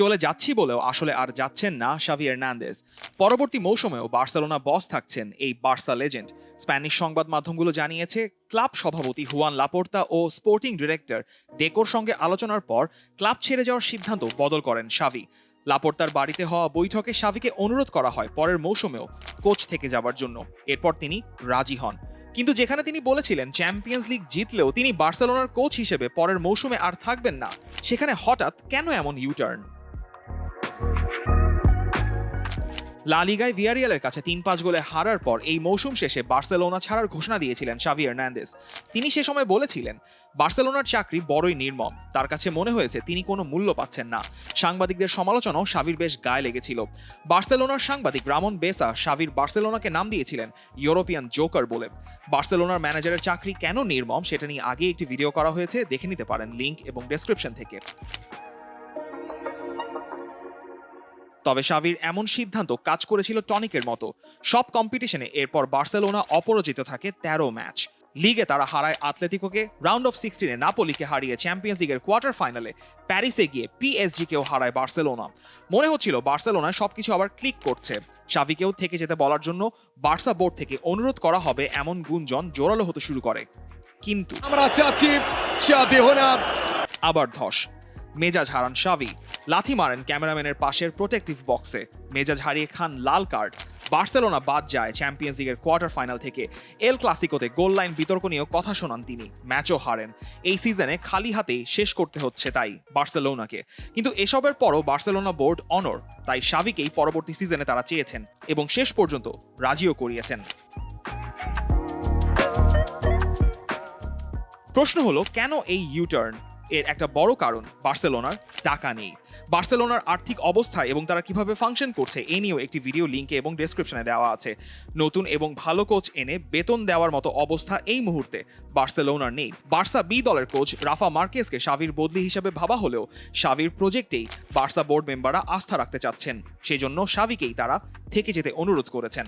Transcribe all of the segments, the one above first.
চলে যাচ্ছি বলেও আসলে আর যাচ্ছেন না শাভি এর্নান্দেজ। পরবর্তী মৌসুমেও বার্সেলোনা বস থাকছেন এই বার্সা লেজেন্ড। স্প্যানিশ সংবাদ মাধ্যমগুলো জানিয়েছে, ক্লাব সভাপতি হুয়ান লাপোর্তা ও স্পোর্টিং ডিরেক্টর ডেকোর সঙ্গে আলোচনার পর ক্লাব ছেড়ে যাওয়ার সিদ্ধান্ত বদল করেন শাভি। লাপোর্তার বাড়িতে হওয়া বৈঠকে শাভিকে অনুরোধ করা হয় পরের মৌসুমেও কোচ থেকে যাবার জন্য। এরপর তিনি রাজি হন। কিন্তু যেখানে তিনি বলেছিলেন চ্যাম্পিয়ন্স লিগ জিতলেও তিনি বার্সেলোনার কোচ হিসেবে পরের মৌসুমে আর থাকবেন না, সেখানে হঠাৎ কেন এমন ইউটার্ন লা লিগায় ভিয়ারিয়ালের কাছে তিন পাঁচ গোলে হারার পর এই মৌসুম শেষে বার্সেলোনা ছাড়ার ঘোষণা দিয়েছিলেন শাভি এর্নান্দেস তিনি সে সময় বলেছিলেন, বার্সেলোনার চাকরি বড়ই নির্মম। তার কাছে মনে হয়েছে তিনি কোনো মূল্য পাচ্ছেন না। সাংবাদিকদের সমালোচনাও শাভির বেশ গায়ে লেগেছিল। বার্সেলোনার সাংবাদিক রামন বেসা শাভির বার্সেলোনাকে নাম দিয়েছিলেন ইউরোপিয়ান জোকার বলে। বার্সেলোনার ম্যানেজারের চাকরি কেন নির্মম সেটা নিয়ে আগে একটি ভিডিও করা হয়েছে, দেখে নিতে পারেন লিঙ্ক এবং ডেসক্রিপশন থেকে। তবে শাভির এমন সিদ্ধান্ত কাজ করেছিল টনিকের মতো। সব কম্পিটিশনে এরপর বার্সেলোনা অপরাজিত থাকে তেরো ম্যাচ লিগে তারা হারায় আতলেতিকোকে রাউন্ড অফ সিক্সটিনে নাপোলিকে হারিয়ে চ্যাম্পিয়ন্স লিগের কোয়ার্টার ফাইনালে প্যারিসে গিয়ে পিএসজিকেও হারায় বার্সেলোনা। মনে হচ্ছিল বার্সেলোনায় সবকিছু আবার ক্লিক করছে। শাভিকেও থেকে যেতে বলার জন্য বার্সা বোর্ড থেকে অনুরোধ করা হবে এমন গুঞ্জন জোরালো হতে শুরু করে। কিন্তু আমরা চাচ্ছি আবার ধস। মেজাজ হারান শাভি। লাথি মারেন ক্যামেরাম্যানের পাশের প্রোটেক্টিভ বক্সে। মেজাজ হারিয়ে খান লাল কার্ড। বার্সেলোনা বাদ যায় চ্যাম্পিয়ন্স লিগের কোয়ার্টার ফাইনাল থেকে। এল ক্লাসিকোতে গোল লাইন বিতর্ক নিয়েও কথা শোনান তিনি। ম্যাচও হারেন। এই সিজনে খালি হাতেই শেষ করতে হচ্ছে তাই বার্সেলোনাকে। কিন্তু এসবের পরও বার্সেলোনা বোর্ড অনর, তাই শাভিকেই পরবর্তী সিজনে তারা চেয়েছেন এবং শেষ পর্যন্ত রাজিও করিয়েছেন। প্রশ্ন হলো, কেন এই ইউটার্ন এর একটা বড় কারণ, বার্সেলোনার টাকা নেই। বার্সেলোনার আর্থিক অবস্থা এবং তারা কীভাবে ফাংশন করছে, এ নিয়েও একটি ভিডিও লিঙ্কে এবং ডেসক্রিপশনে দেওয়া আছে। নতুন এবং ভালো কোচ এনে বেতন দেওয়ার মতো অবস্থা এই মুহূর্তে বার্সেলোনার নেই। বার্সা বি দলের কোচ রাফা মার্কেসকে শাভির বদলি হিসেবে ভাবা হলেও শাভির প্রজেক্টেই বার্সা বোর্ড মেম্বাররা আস্থা রাখতে চাচ্ছেন। সেই জন্য শাভিকেই তারা থেকে যেতে অনুরোধ করেছেন।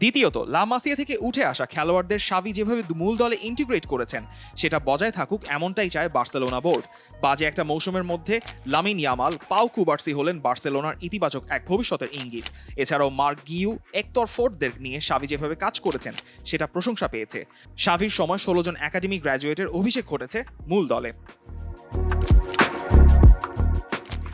দ্বিতীয়ত, লামাসিয়া থেকে উঠে আসা খেলোয়াড়দের সাবি যেভাবে মূল দলে ইন্টিগ্রেট করেছেন, সেটা বজায় থাকুক এমনটাই চায় বার্সেলোনা বোর্ড। বাজে একটা মৌসুমের মধ্যে লামিন ইয়ামাল পাউ কুবার্সি হলেন বার্সেলোনার ইতিবাচক এক ভবিষ্যতের ইঙ্গিত। এছাড়াও মার্ক গিউ, একতর ফোর্টদের নিয়ে সাবি যেভাবে কাজ করেছেন, সেটা প্রশংসা পেয়েছে। সাভির সময় ষোলো জন একাডেমি গ্র্যাজুয়েটের অভিষেক ঘটেছে মূল দলে।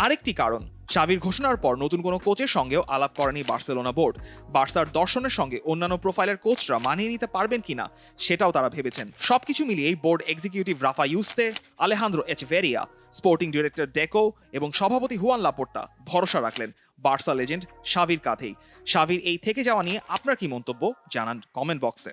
আরেকটি কারণ শাবির ঘোষণার পর নতুন কোনো কোচের সঙ্গেও আলাপ করেনি বার্সেলোনা বোর্ড। বার্সার দর্শনের সঙ্গে অন্যান্য প্রোফাইলের কোচরা মানিয়ে নিতে পারবেন কিনা সেটাও তারা ভেবেছেন। সবকিছু মিলিয়েই board executive Rafa Yuste, Alejandro Echevarria, sporting director Deco এবং সভাপতি হুয়ান লাপোর্তা ভরসা রাখলেন বার্সা লেজেন্ড শাভির কাঁধেই। শাভির এই থেকে যাওয়া নিয়ে আপনার কি মন্তব্য জানান কমেন্ট বক্সে।